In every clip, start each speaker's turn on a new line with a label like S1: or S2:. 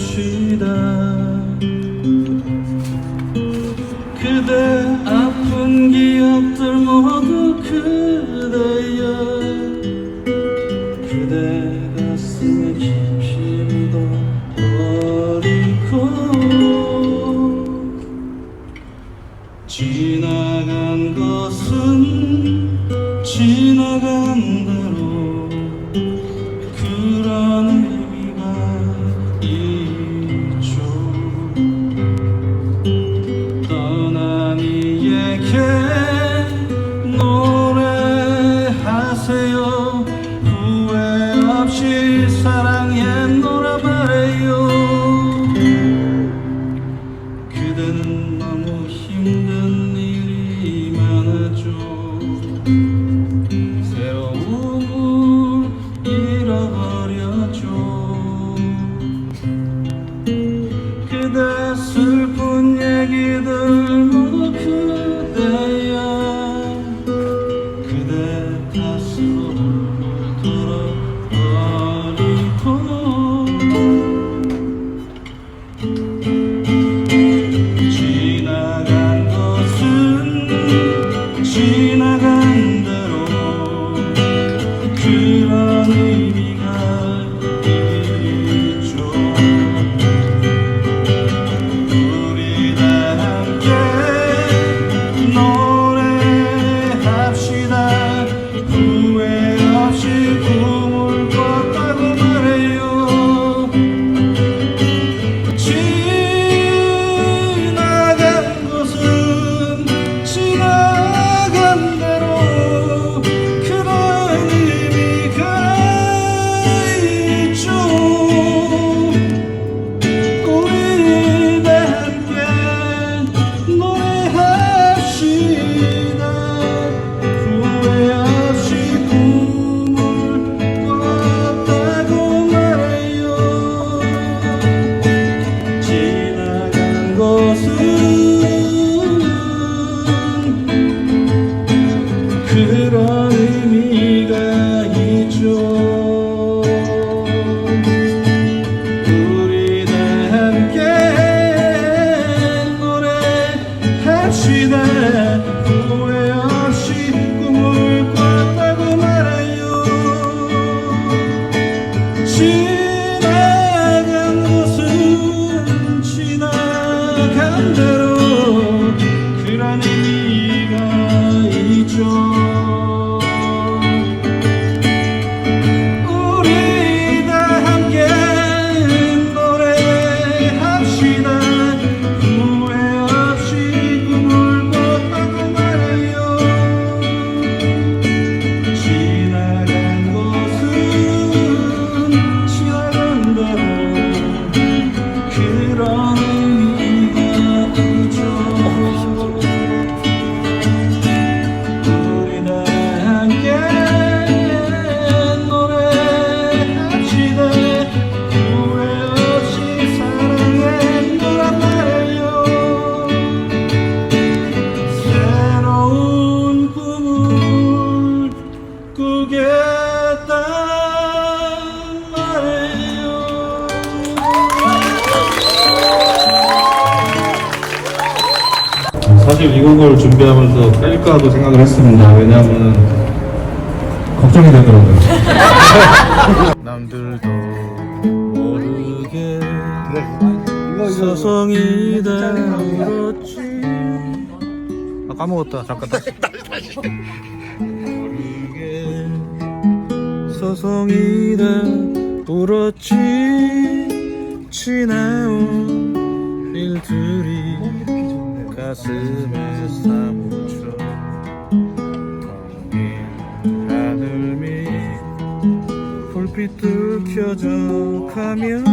S1: 노래합시다. 그대 아픈 기억들 모두 그대여. 그대 가슴에 깊이 묻어버리고 지나간 것은 지나간 대로 슬픈 얘기들 없 것은 그런 의미가 있죠. 우리 다 함께 노래합시다. 후회 없이 꿈을 꿨다고 말해요
S2: 사실 이 곡을 준비하면서 뺄까도 생각을 했습니다. 왜냐하면 걱정이 되더라고요.
S1: 남들도 모르게 서성이다 울었지. 아 까먹었다. 잠깐 다시. 모르게 서성이다 울었지. 지나온 일들이 가슴에 사무쳐 텅빈 하늘 밑 불빛들 켜져 가면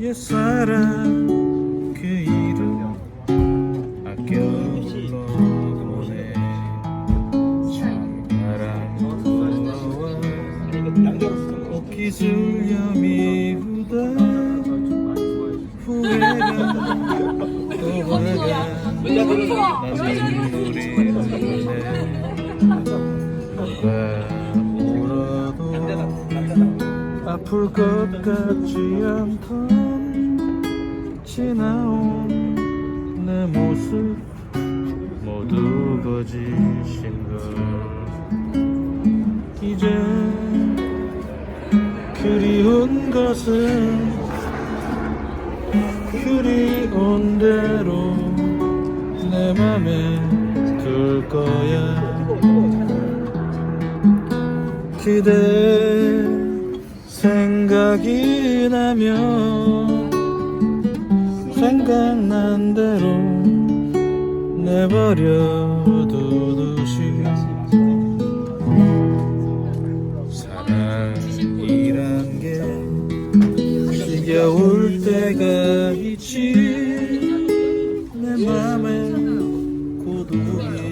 S1: 옛사랑 그이 아플 것 같지 않던 지나온 내 모습 모두 거짓인 걸 이제 그리운 것은 그리운 대로 내 맘에 둘 거야. 그대 생각이 나면 생각난 대로 내버려 Amen.